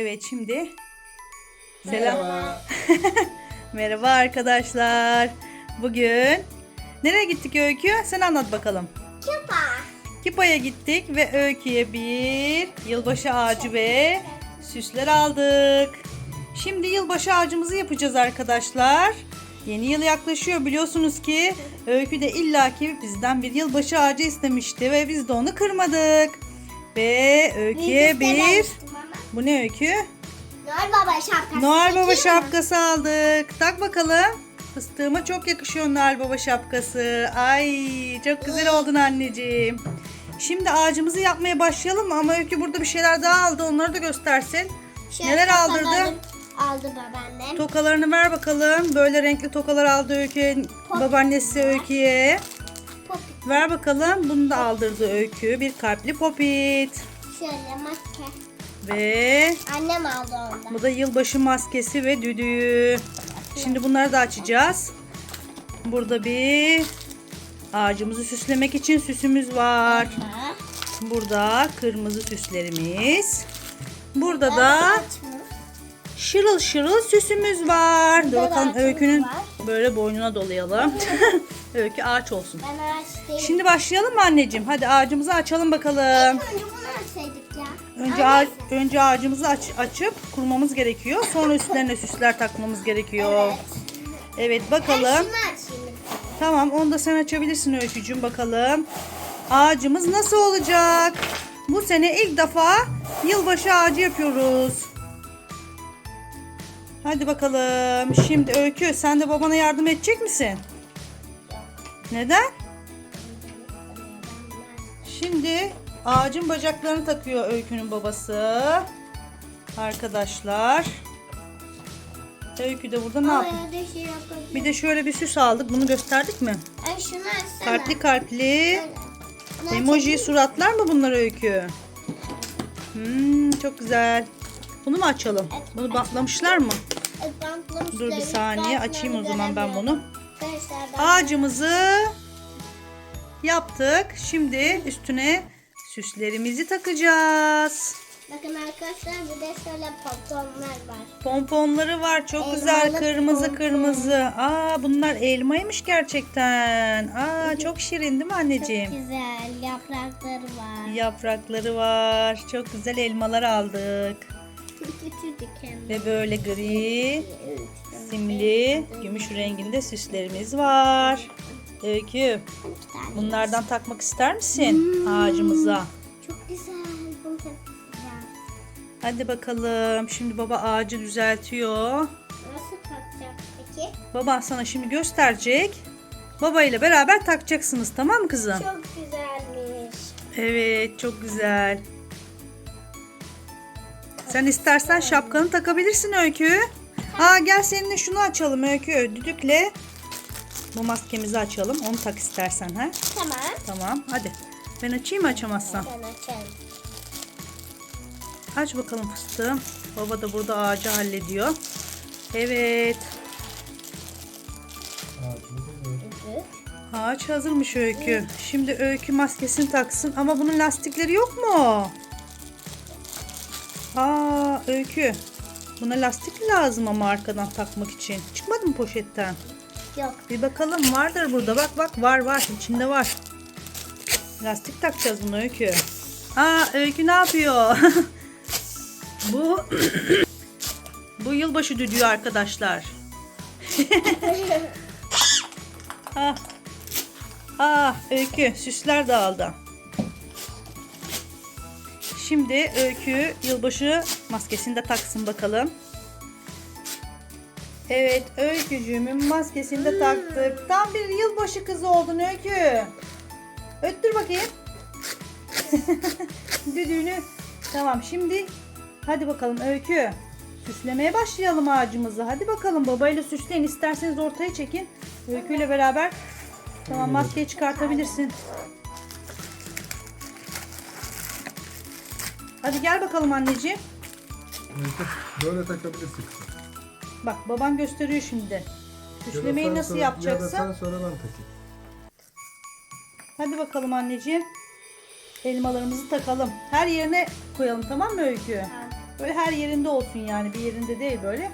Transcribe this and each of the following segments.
Evet şimdi selam. Merhaba. Merhaba arkadaşlar. Bugün nereye gittik Öykü? Sen anlat bakalım. Kupa. Kipa'ya gittik ve Öykü'ye bir yılbaşı ağacı ve süsler aldık. Şimdi yılbaşı ağacımızı yapacağız arkadaşlar. Yeni yıl yaklaşıyor biliyorsunuz ki Öykü de illaki bizden bir yılbaşı ağacı istemişti ve biz de onu kırmadık. Ve Öykü'ye bir... Bu ne Öykü? Noel Baba şapkası. Noel Baba şapkası aldık. Tak bakalım. Fıstığıma çok yakışıyor Noel Baba şapkası. Ay çok güzel oldun anneciğim. Şimdi ağacımızı yapmaya başlayalım? Ama Öykü burada bir şeyler daha aldı. Onları da göstersin. Şöyle Neler aldırdı? Aldı babaannem. Tokalarını ver bakalım. Böyle renkli tokalar aldı Öykü. Babaannesi Öykü'ye. Pop. Ver bakalım. Bunu da aldırdı Öykü. Bir kalpli popit. Şöyle maske. Ve Annem aldı ondan. Bu da yılbaşı maskesi ve düdüğü. Şimdi bunları da açacağız. Burada bir ağacımızı süslemek için süsümüz var. Ha. Burada kırmızı süslerimiz. Burada da Aç mı? şırıl şırıl süsümüz var. Dur da bakalım ağacımız öykünün var. böyle boynuna dolayalım. Öykü ağaç olsun. Ben. Şimdi başlayalım mı anneciğim? Hadi ağacımızı açalım bakalım. önce bunu açsaydık. Önce, ağaç, önce ağacımızı aç, açıp kurmamız gerekiyor. Sonra üstlerine süsler takmamız gerekiyor. Evet. Evet Ben bakalım. şunu açayım. Tamam onu da sen açabilirsin Öykücüğüm bakalım. Ağacımız nasıl olacak? Bu sene ilk defa yılbaşı ağacı yapıyoruz. Hadi bakalım. Şimdi Öykü sen de babana yardım edecek misin? Neden? Şimdi ağacın bacaklarını takıyor Öykü'nün babası. Arkadaşlar. Öykü de burada ne yapıyor? Şey. Bir de şöyle bir süs aldık. Bunu gösterdik mi? Ay şunu açsana. Kalpli kalpli Bunu emoji suratlar mı bunlar öykü? Hmm, çok güzel. Bunu mu açalım? Bunu bantlamışlar mı? Evet, bantlamışlar. Dur bir saniye açayım o zaman ben bunu. Ağacımızı yaptık. Şimdi üstüne süslerimizi takacağız. Bakın arkadaşlar bir de şöyle pomponlar var. Pomponları var. Çok Elmalı güzel. Kırmızı pompon. kırmızı. Aa bunlar elmaymış gerçekten. Aa çok şirin değil mi anneciğim? Çok güzel yaprakları var. Yaprakları var. Çok güzel elmalar aldık. Ve böyle gri, simli, gümüş renginde süslerimiz var. Öykü, tane. bunlardan takmak ister misin ağacımıza? Çok güzel. Bunu çok güzel. Hadi bakalım. Şimdi baba ağacı düzeltiyor. Nasıl takacak peki? Baba sana şimdi gösterecek. Baba ile beraber takacaksınız tamam mı kızım? Çok güzelmiş. Evet, çok güzel. Sen istersen şapkanı takabilirsin Öykü. Aa gel seninle şunu açalım Öykü. Düdükle bu maskemizi açalım. Onu tak istersen ha. Tamam. Tamam hadi. Ben açayım mı açamazsan? Ben açarım. Aç bakalım fıstığım. Baba da burada ağacı hallediyor. Evet. Ağaç hazırmış Öykü. Şimdi Öykü maskesini taksın. Ama bunun lastikleri yok mu? Aa Öykü. Buna lastik lazım ama arkadan takmak için. Çıkmadı mı poşetten? Yok. Bir bakalım vardır burada. Bak bak var var. İçinde var. Lastik takacağız buna Öykü. Aa Öykü ne yapıyor? bu bu yılbaşı düdüğü arkadaşlar. ah. Ah Öykü süsler de aldı. Şimdi Öykü yılbaşı maskesini de taksın bakalım. Evet Öykücüğümün maskesini de taktık. Tam bir yılbaşı kızı oldun Öykü. Öttür bakayım. Düdüğünü. Tamam şimdi hadi bakalım Öykü. Süslemeye başlayalım ağacımızı. Hadi bakalım babayla süsleyin. İsterseniz ortaya çekin. Öykü ile beraber. Tamam maskeyi çıkartabilirsin. Hadi gel bakalım anneciğim. Böyle takabilirsin. Bak baban gösteriyor şimdi. Ya Süslemeyi nasıl sonra- Ya da yapacaksın? sen sonra ben takayım. Hadi bakalım anneciğim. Elmalarımızı takalım. Her yerine koyalım tamam mı Öykü? Tamam. Böyle her yerinde olsun yani bir yerinde değil böyle.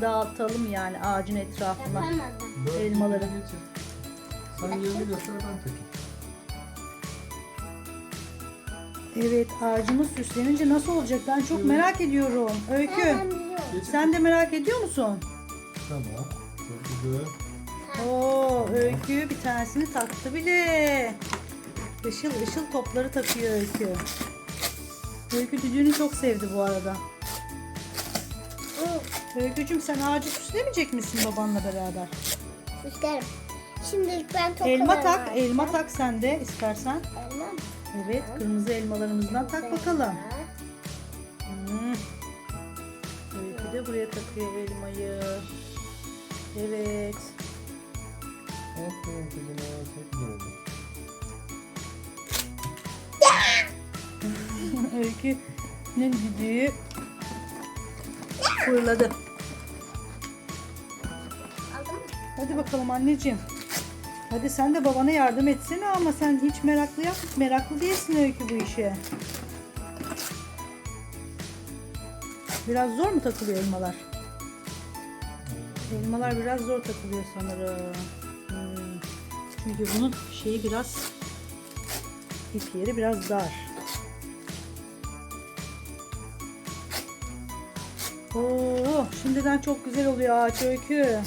Dağıtalım yani ağacın etrafına. Yapamadım. Elmaları. Sen yerini göster ben takayım. Evet ağacımız süslenince nasıl olacak ben çok merak ediyorum. Öykü Ben biliyorum. Sen de merak ediyor musun? Tamam. Güzel. Oo Öykü bir tanesini taktı bile. Işıl ışıl topları takıyor Öykü. Öykü düdüğünü çok sevdi bu arada. Öykücüm sen ağacı süslemeyecek misin babanla beraber? Süslerim. Şimdilik ben tokalarımı Elma tak, elma tak sen de istersen. Elma mı? Evet, kırmızı elmalarımızdan tak bakalım. Hmm. Öykü de buraya takıyor elmayı. Evet. Aferin kızım. aa, Çok. Öykü'nün düdüğü fırladı. Hadi bakalım anneciğim. Hadi sen de babana yardım etsene ama sen hiç meraklı yap, meraklı değilsin Öykü bu işe. Biraz zor mu takılıyor elmalar? Elmalar biraz zor takılıyor sanırım. Hmm. Çünkü bunun şeyi biraz ip yeri biraz dar. Oo, şimdiden çok güzel oluyor ağaç öykü.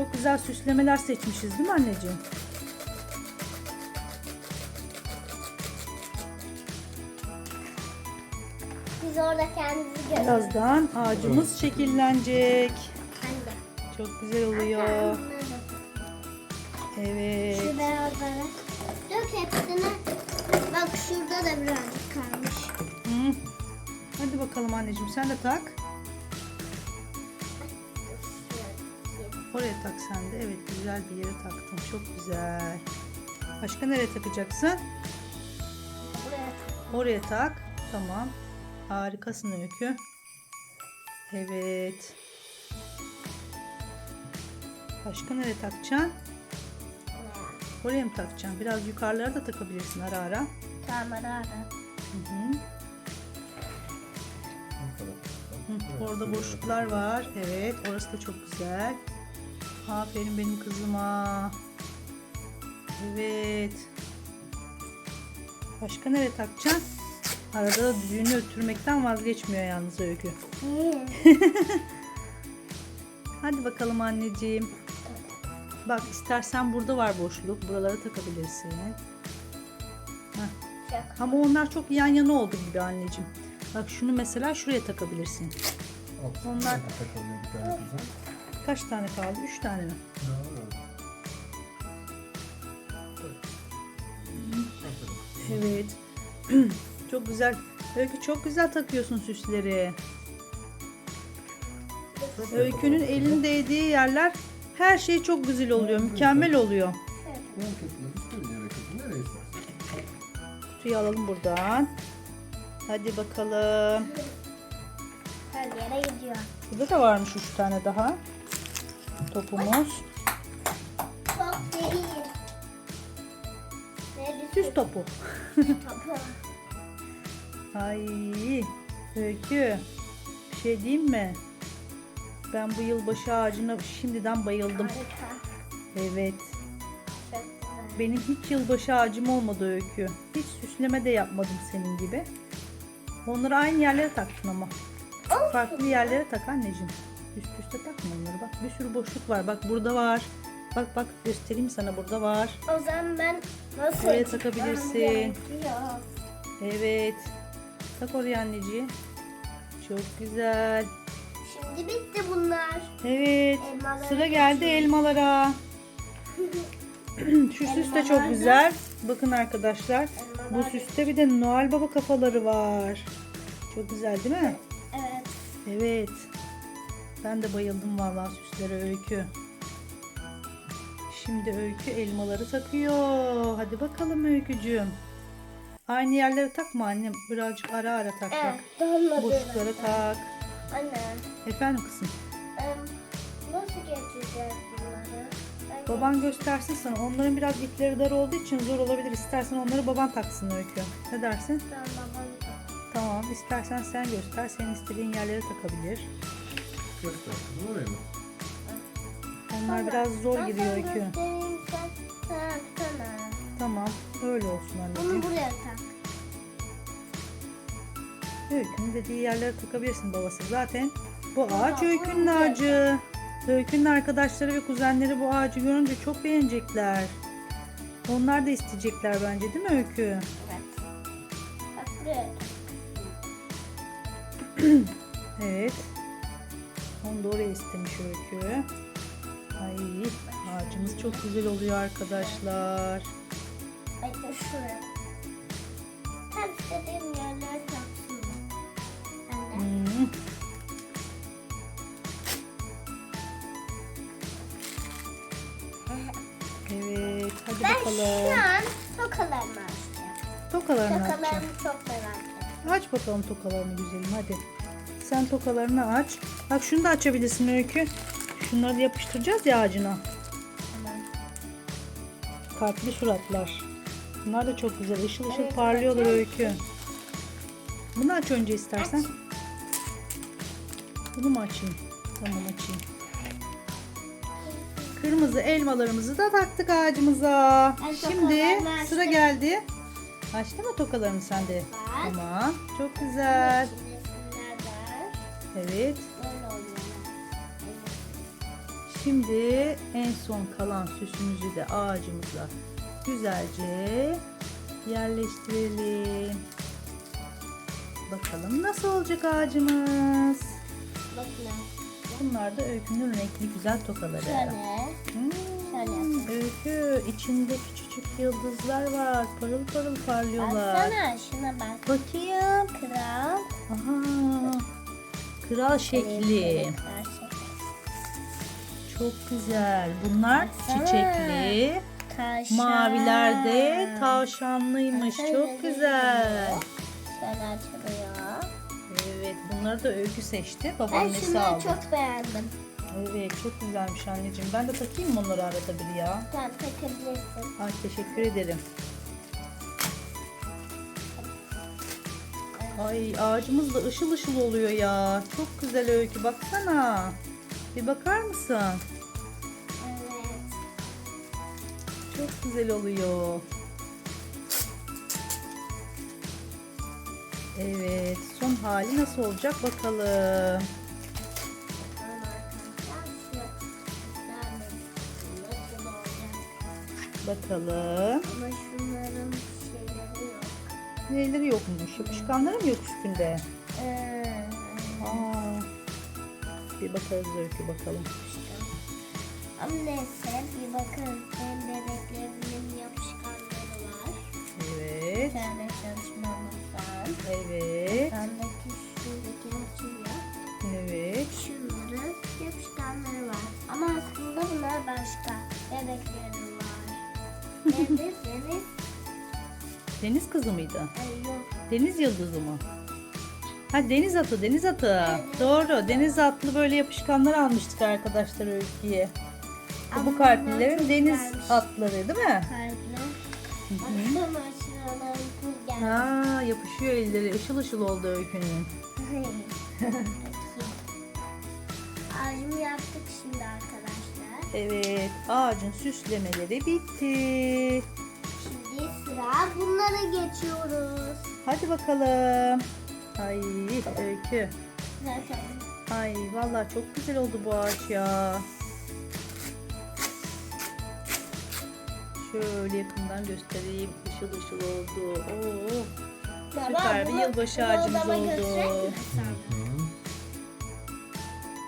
Çok güzel süslemeler seçmişiz değil mi anneciğim? Biz orada kendimizi görüyoruz. Birazdan ağacımız şekillenecek. Anne. Çok güzel oluyor. Evet. Şu beyazları. Dök hepsini. Bak şurada da birazcık kalmış. Hı. Hadi bakalım anneciğim sen de tak. Oraya tak sen de. Evet güzel bir yere taktın. Çok güzel. Başka nereye takacaksın? Buraya. Oraya tak. Tamam. Harikasın Öykü. Evet. Başka nereye takacaksın? Oraya mı takacaksın? Biraz yukarılara da takabilirsin ara ara. Tamam ara ara. Hı hı. Hı, Orada boşluklar var. Evet, orası da çok güzel. Aferin benim kızıma. Evet. Başka nereye takacaksın? Arada da düğünü öttürmekten vazgeçmiyor yalnız Öykü. Hadi bakalım anneciğim. Bak istersen burada var boşluk. Buralara takabilirsin. Heh. Ama onlar çok yan yana oldu gibi anneciğim. Bak şunu mesela şuraya takabilirsin. Onlar- bir tane. Kaç tane kaldı? Üç tane mi? Evet. Çok güzel. Öykü çok güzel takıyorsun süsleri. Öykünün elin değdiği yerler her şey çok güzel oluyor. Mükemmel oluyor. Kutuyu alalım buradan. Hadi bakalım. Her yere gidiyor. Burada da varmış üç tane daha. Topumuz. Çok değil. Ne Süs topu. topu? Ay Öykü. Bir şey diyeyim mi? Ben bu yılbaşı ağacına şimdiden bayıldım. Harika. Evet. Benim hiç yılbaşı ağacım olmadı Öykü. Hiç süsleme de yapmadım senin gibi. Onları aynı yerlere taktın ama. Farklı yerlere tak anneciğim. Üst üste takma onları bak. Bir sürü boşluk var. Bak burada var. Bak bak göstereyim sana burada var. O zaman ben nasıl Oraya çıkmam takabilirsin. Evet. Tak oraya anneciğim. Çok güzel. Şimdi bitti bunlar. Evet. Elmalara Sıra geldi elmalara. Şu süs de çok güzel. Bakın arkadaşlar. Bu Elmalar da- süste bir de Noel Baba kafaları var. Çok güzel değil mi? Evet. Evet. Ben de bayıldım vallahi süslere öykü. Şimdi öykü elmaları takıyor. Hadi bakalım öykücüğüm. Aynı yerlere takma annem. Birazcık ara ara tak bak. Evet. Boşluklara tak. Anne. Efendim kızım. Nasıl geçeceğiz bunları? Baban göstersin sana. Onların biraz ipleri dar olduğu için zor olabilir. İstersen onları baban taksın Öykü. Ne dersin? Tamam babam. Tamam. İstersen sen göster. Senin istediğin yerlere takabilir. Göster. kızım, Oraya mı? Onlar biraz zor giriyor Öykü. Tamam. Öyle olsun Bunu anneciğim. buraya tak. Öykünün dediği yerlere takabilirsin babası. Zaten bu ağaç Öykünün bunu ağacı. Öykünün arkadaşları ve kuzenleri bu ağacı görünce çok beğenecekler. Onlar da isteyecekler bence değil mi Öykü? Evet. Evet. Onu oraya istemiş Öykü. Ay ağacımız çok güzel oluyor arkadaşlar. Ay şuraya. Tam istediğim yerlere taksın. Ben. Hmm. Evet hadi Ben bakalım. şu an tokalarımı açacağım. Tokalarını açacağım. Tokalarımı çok merak ediyorum. Aç bakalım tokalarını güzelim hadi. Sen tokalarını aç. Bak şunu da açabilirsin Öykü. Şunları da yapıştıracağız ya ağacına. Kalpli suratlar. Bunlar da çok güzel. Işıl ışıl Evet, parlıyorlar bakayım. Öykü. Bunu aç önce istersen. Aç. Bunu mu açayım? Tamam açayım. Kırmızı elmalarımızı da taktık ağacımıza. Ben Şimdi sıra açtım. geldi. Açtı mı tokalarını sen de? Bak. Tamam. Çok güzel. Evet. Şimdi en son kalan süsümüzü de ağacımıza güzelce yerleştirelim. Bakalım nasıl olacak ağacımız. Bakın. Bunlar da öykünün renkli güzel tokaları. Şöyle. Hmm, Şöyle. öykü içinde küçücük yıldızlar var. Parıl parıl parlıyorlar. Baksana şuna bak. Bakayım. Kral. Aha. Kral şekli. Melekler şekli. Çok güzel. Bunlar çiçekli. Tavşan. Maviler de tavşanlıymış. Baksana Çok güzel güzel. Açılıyor. Evet bunları da öykü seçti. Ben Babaannesi şunları aldı. çok beğendim. Evet çok güzelmiş anneciğim. Ben de takayım mı onları arada bir ya? Sen takabilirsin. Ay teşekkür ederim. Ay ağacımız da ışıl ışıl oluyor ya. Çok güzel öykü baksana. Bir bakar mısın? Evet. Çok güzel oluyor. Evet son hali nasıl olacak bakalım. Bakalım. Ama şunların şeyleri yok. Neleri yokmuş? Yapışkanları mı yok üstünde? Ee, Aa. Bir bakarız öykü bakalım. Ama neyse bir bakın. Benim bebeklerimin yapışkanları var. Evet. Kendi çalışmamızdan. Evet. Bendeki şuradaki açıyor. Evet. Şunların yapışkanları var. Ama aslında bunlar başka. Bebeklerim var. Nedir? Deniz? Deniz kızı mıydı? Ay yok. Deniz yıldızı mı? Ha deniz atı, deniz atı. Evet. Doğru. Deniz atlı böyle yapışkanlar almıştık arkadaşlar öyküye. Ama Bu çok deniz güzelmiş. atları değil mi? Geldi. Ha yapışıyor elleri. Işıl ışıl oldu öykünün. Ağacımı yaptık şimdi arkadaşlar. Evet. Ağacın süslemeleri bitti. Şimdi sıra bunlara geçiyoruz. Hadi bakalım. Ay öykü. Ay vallahi çok güzel oldu bu ağaç ya. Şöyle yakından göstereyim. Işıl ışıl oldu. Oo. Süper bir yılbaşı ağacımız oldu.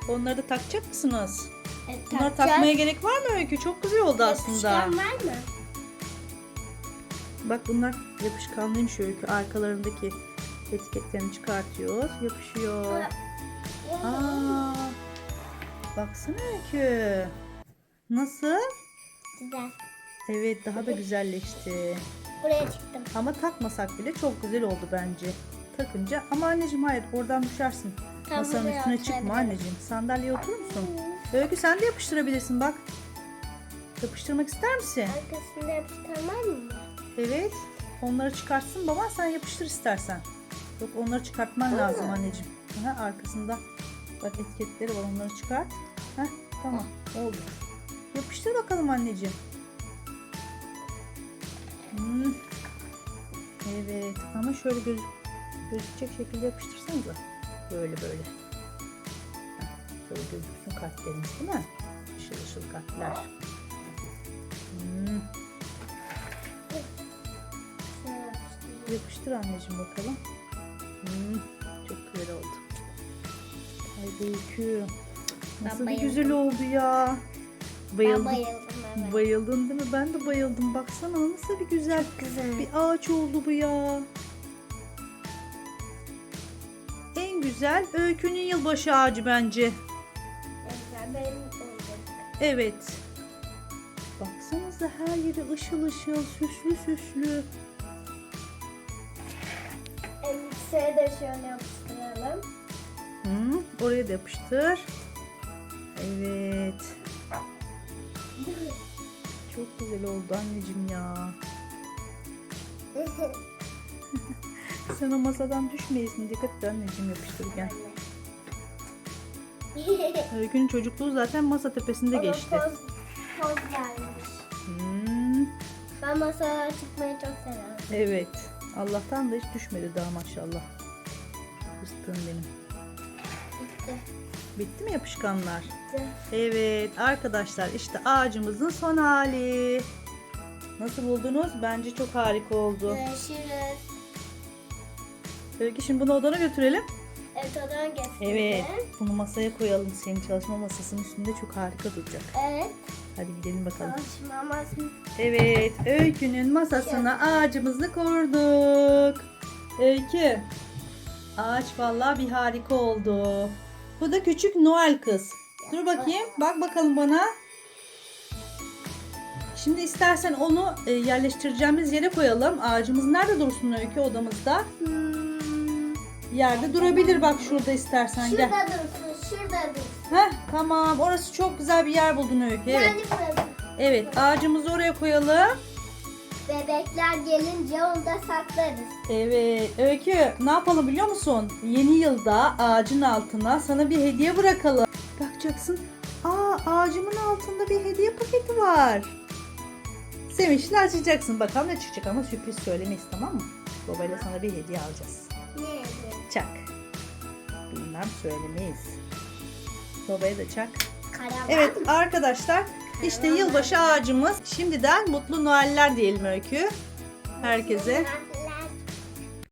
Onları da takacak mısınız? Evet, Bunları takacağız. takmaya gerek var mı Öykü? Çok güzel oldu aslında. Yapışkan var mı? Bak bunlar yapışkanlıymış Öykü. Arkalarındaki etiketlerini çıkartıyoruz. Yapışıyor. Aa, baksana Öykü. Nasıl? Güzel. Evet daha da güzelleşti. Buraya çıktım. Ama takmasak bile çok güzel oldu bence. Takınca ama anneciğim hayır oradan düşersin. Tam Masanın üstüne çıkma anneciğim. Sandalyeye oturur musun? Öykü sen de yapıştırabilirsin bak. Yapıştırmak ister misin? Arkasında yapıştırmam mı? Evet. Onları çıkartsın baban sen yapıştır istersen. Yok onları çıkartman lazım anneciğim. Aha, arkasında bak etiketleri var onları çıkart. Heh, tamam oldu. Yapıştır bakalım anneciğim. Hmm. Evet ama şöyle göz, gözükecek şekilde yapıştırsanıza. Böyle böyle. Heh, Şöyle gözüksün kalplerimiz değil mi? Işıl ışıl kalpler. Hmm. Yapıştır anneciğim bakalım. Hmm, çok güzel oldu. Öykü. Nasıl bir bayıldım. güzel oldu ya. Ben Bayıldım. bayıldım evet. Bayıldın değil mi? Ben de bayıldım. Baksana nasıl bir güzel Güzel. bir ağaç oldu bu ya. En güzel Öykü'nün yılbaşı ağacı bence. Güzel benim oldu. Evet. Baksanıza her yeri ışıl ışıl, süslü süslü. Elbiseye de şöyle yapıştıralım. Hı, oraya da yapıştır. Evet. Çok güzel oldu anneciğim ya. Sen o masadan düşmeyesin. Dikkat et anneciğim yapıştırırken. Öykünün çocukluğu zaten masa tepesinde Ama geçti. Poz, poz vermiş. Hmm, Ben masaya çıkmayı çok severim. evet. Allah'tan da hiç düşmedi daha maşallah. Fıstığım benim. Bitti. Bitti mi yapışkanlar? Bitti. Evet arkadaşlar işte ağacımızın son hali. Nasıl buldunuz? Bence çok harika oldu. Görüşürüz. Öykü şimdi bunu odana götürelim. Evet odan getirdim. Evet. Bunu masaya koyalım. Senin çalışma masasının üstünde çok harika duracak. Evet. Hadi gidelim bakalım. Evet. Öykünün masasına ağacımızı kurduk. Öykü. Ağaç vallahi bir harika oldu. Bu da küçük Noel kız. Dur bakayım. Bak bakalım bana. Şimdi istersen onu e, yerleştireceğimiz yere koyalım. Ağacımız nerede dursun Öykü odamızda? Hmm, Yerde durabilir bak şurada istersen gel. şurada dursun, şurada dursun. Heh, tamam orası çok güzel bir yer buldun Öykü. Evet. Yani burası. Evet ağacımızı oraya koyalım. Bebekler gelince onu da saklarız. Evet Öykü ne yapalım biliyor musun? Yeni yılda ağacın altına sana bir hediye bırakalım. Bakacaksın. Aa ağacımın altında bir hediye paketi var. Sevinçli açacaksın. Bakalım ne çıkacak ama sürpriz söylemeyiz tamam mı? Babayla sana bir hediye alacağız. Ne yapayım? Çak. Bilmem söylemeyiz. Babaya da çak. Karavan. Evet arkadaşlar işte yılbaşı ağacımız. Şimdiden mutlu Noeller diyelim Öykü. Herkese.